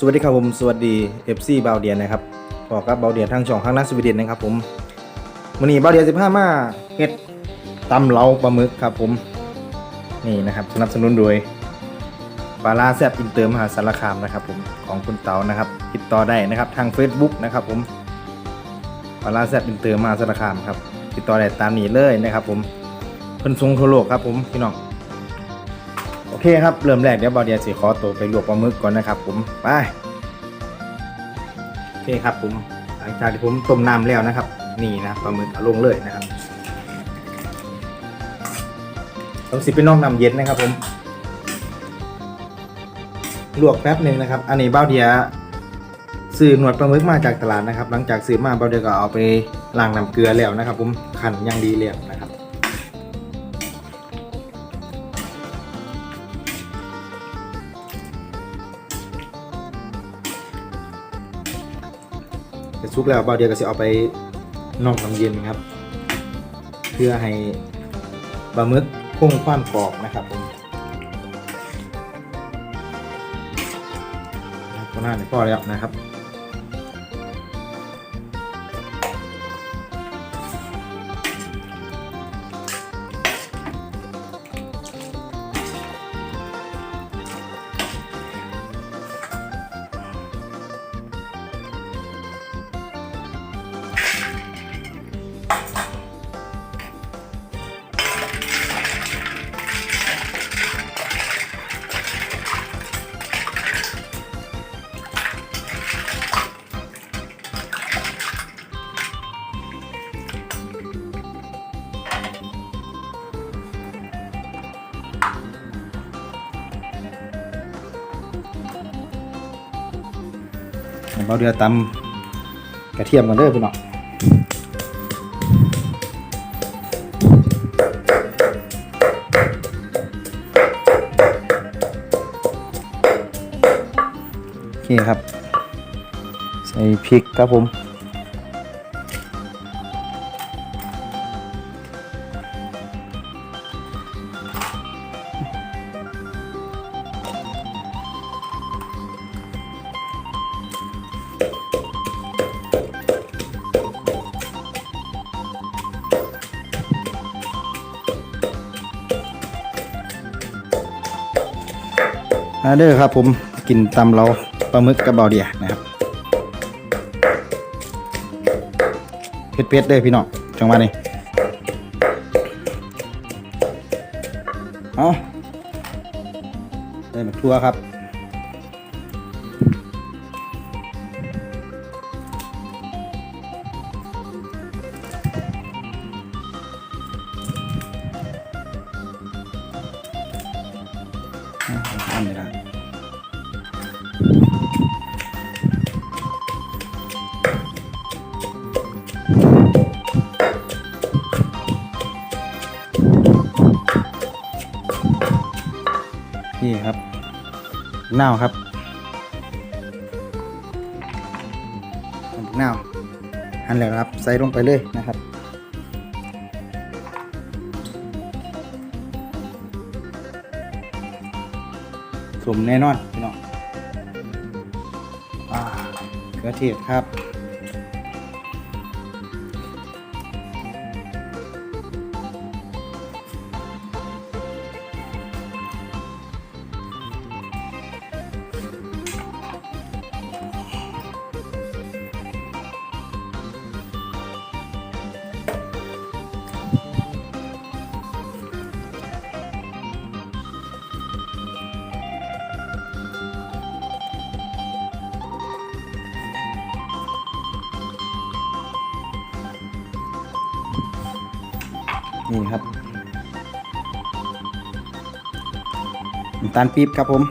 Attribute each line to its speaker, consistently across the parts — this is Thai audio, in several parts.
Speaker 1: สวัสดีครับผมสวัสดี FC บาวเดียนนะครับพอกับเบาเดียนทางช่องข้างนักสวีเดนนะครับผมวันนี้เบาเดียน15 มาเฮ็ดตำเหลาปลาหมึกครับผมนี่นะครับสนับสนุนโดยปลาลาแซบอินเตอร์มหาสารคามนะครับผมของคุณเต๋านะครับติดต่อได้นะครับทาง Facebook นะครับผมปลาลาแซบอินเตอร์มหาสารคามครับติดต่อได้ตามนี้เลยนะครับผมเพิ่นทรงทั่วโลกครับผมพี่น้อง เคครับ เริ่มแรกเดี๋ยวบอเดียสิขอตัวไปลวกปลาหมึกก่อนนะครับผมไปโอเคครับผมหลังจากที่ผมต้มน้ำแล้วนะครับ นี่นะปลาหมึกเอาลงเลยนะครับต้องสิเป็นน้องน้ำเย็นนะครับผมลวกแป๊บหนึ่งนะครับ อันนี้เบ้าเดียซื้อหนวดปลาหมึกมาจากตลาดนะครับ หลังจากซื้อมาเบ้าเดียก็เอาไปล้างน้ำเกลือแล้วนะครับ ผมขันอยังดีแล้วนะ ครับจะซุกแล้วเบาเดียวก็จะเอาไปนอกน้ำเย็นครับ เพื่อให้ปลาหมึกคงความกรอบนะครับผมก็น่าจะพอแล้วนะครับ เบาเดือตำกระเทียมกันเด้อพี่น้องโอเคครับ ใส่พริกครับผม มาเด้อครับผมกินตำเราปลาหมึกกระเบาเดียนะครับเผ็ดๆเด้อพี่น้องจังหวะนี้เอาได้มาทั่วครับ เน่าวครับเน่าวหั่นแล้วครับ ใส่ลงไปเลยนะครับสมแน่นอนพี่น้องอ่ากระเทียมครับ นี่ครับน้ำตาลปี๊บครับผม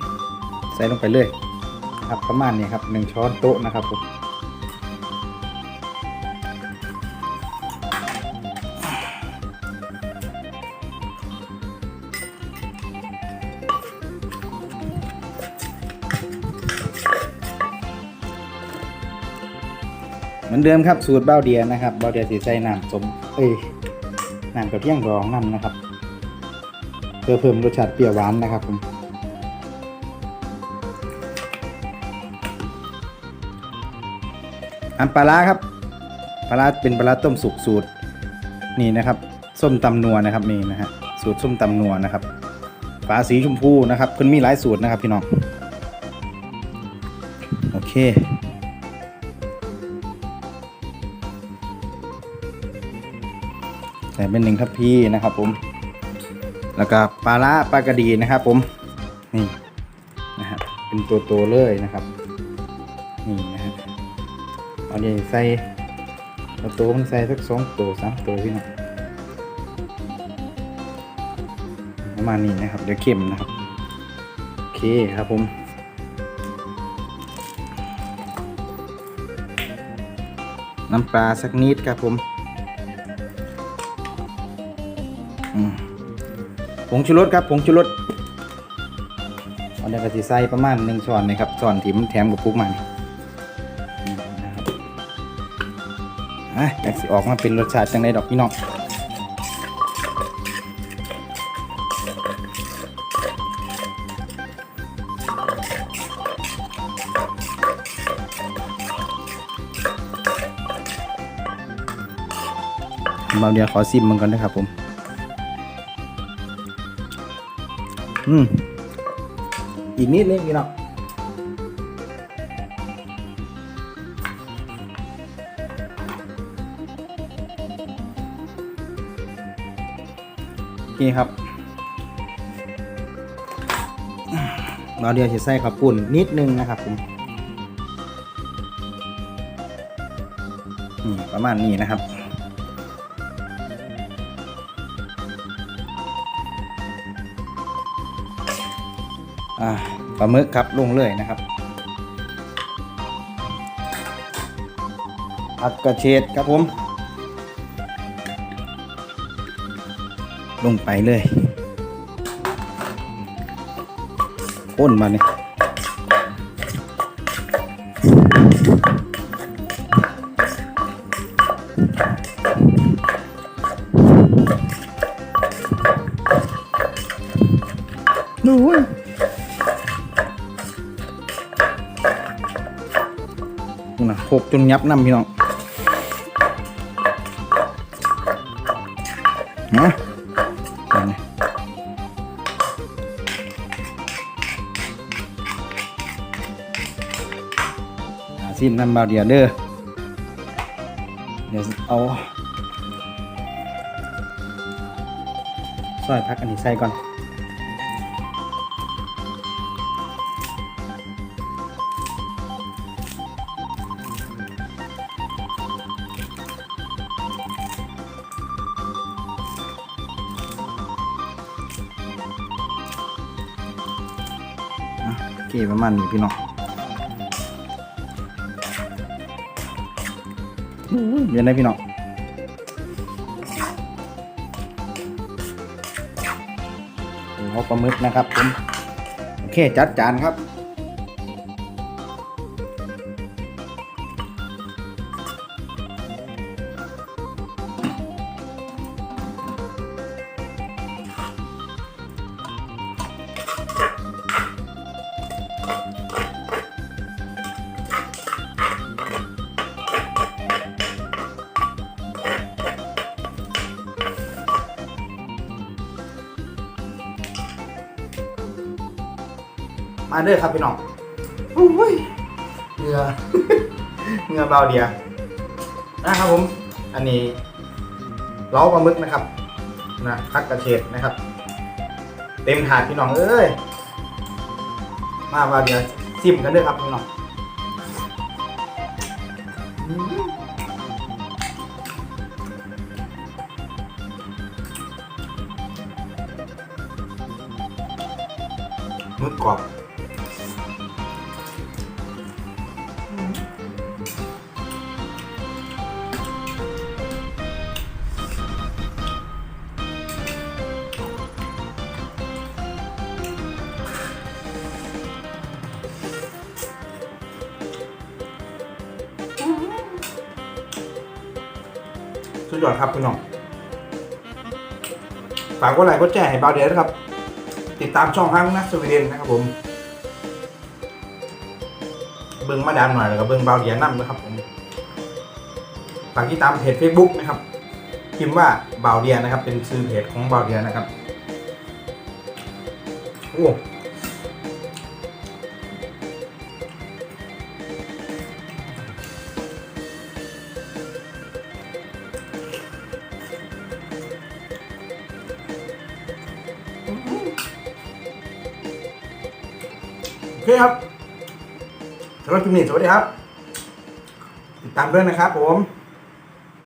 Speaker 1: ใส่ลงไปเลยครับประมาณนี้ครับหนึ่งช้อนโต๊ะนะครับผมเหมือนเดิมครับสูตรเบ้าเดียนะครับเบ้าเดียสีใส่น้ำสมเอ้ย น้ำกระเทียมรองน้ำนะครับ เพื่อเพิ่มรสชาติเปรี้ยวหวานนะครับผมอันปลาร้าครับปลาร้าเป็นปลาร้าต้มสุกสูตรนี่นะครับส้มตำนัวนะครับนี่นะฮะสูตรส้มตำนัวนะครับฝาสีชมพูนะครับคุณมีหลายสูตรนะครับพี่น้องโอเค ใส่เป็นหนึ่งทัพพีนะครับผม แล้วก็ปลาละปลากระดีนะครับผม นี่นะฮะเป็นตัวโตเลยนะครับ นี่นะฮะเอาเดี๋ยวใส่เอาตัวมันใส่สักสองตัวสามตัวพี่น้องประมาณนี้นะครับ เดี๋ยวเค็มนะครับ โอเคครับผมน้ำปลาสักนิดครับผม งชูรสครับผงชูรสเอาเดี๋ยวก็สิใส่ประมาณหนึ่งช้อนนะครับช้อนที่มันแถมกับปุ๊กมานี่นี่นะครับอะอยากสิออกมาเป็นรสชาติจังไดดอกพี่น้องเบาเดียวขอซิมมันก่อนนะครับผม อืมอีกนิดนึงพี่น้องนี่ครับเราเดียวจะใส่ข้าวปุ้นนิดนึงนะครับผมนี่ประมาณนี้นะครับ ปลาหมึกครับลงเลยนะครับผักกระเฉดครับผม ลงไปเลยข้นมาเนี่ย จนยับน้ำพี่น้องนะเอาเนี่ยหาซิมน้ำบาเดียวเด้อเดี๋ยวเอาซอยพักอันนี้ใส่ก่อน อะโอเคประมาณนี้พี่น้องเย็นได้พี่น้องเอาปลาหมึกนะครับผมโอเคจัดจานครับ มาเด้อครับพี่น้องอุ้ยเหงื่อเหงื่อเบาเดียวนะครับผม อันนี้เล้าปลาหมึกนะครับนะพักกระเฉดนะครับ เต็มถาดพี่น้องเอ้ยมาเบาเดียวซิมกันเด้อครับพี่น้องอืมหมึกกรอบ สุดยอดครับคุณน้องฝากกดไลค์กดแชร์ให้เบาเดียนะครับ ติดตามช่องห้างนักสวีเดนนะครับผมเบิ้งมาดามหน่อยแล้วก็เบิ้งเบาเดียนั่นะครับผมฝากติดตามเพจ Facebook นะครับพิมพ์ว่าเบ่าเดียนะครับ เป็นชื่อเพจของเบ่าเดียนะครับโอ้ เคครับสำหรับคลิปนี้สวัสดีครับ ติดตามด้วยนะครับผม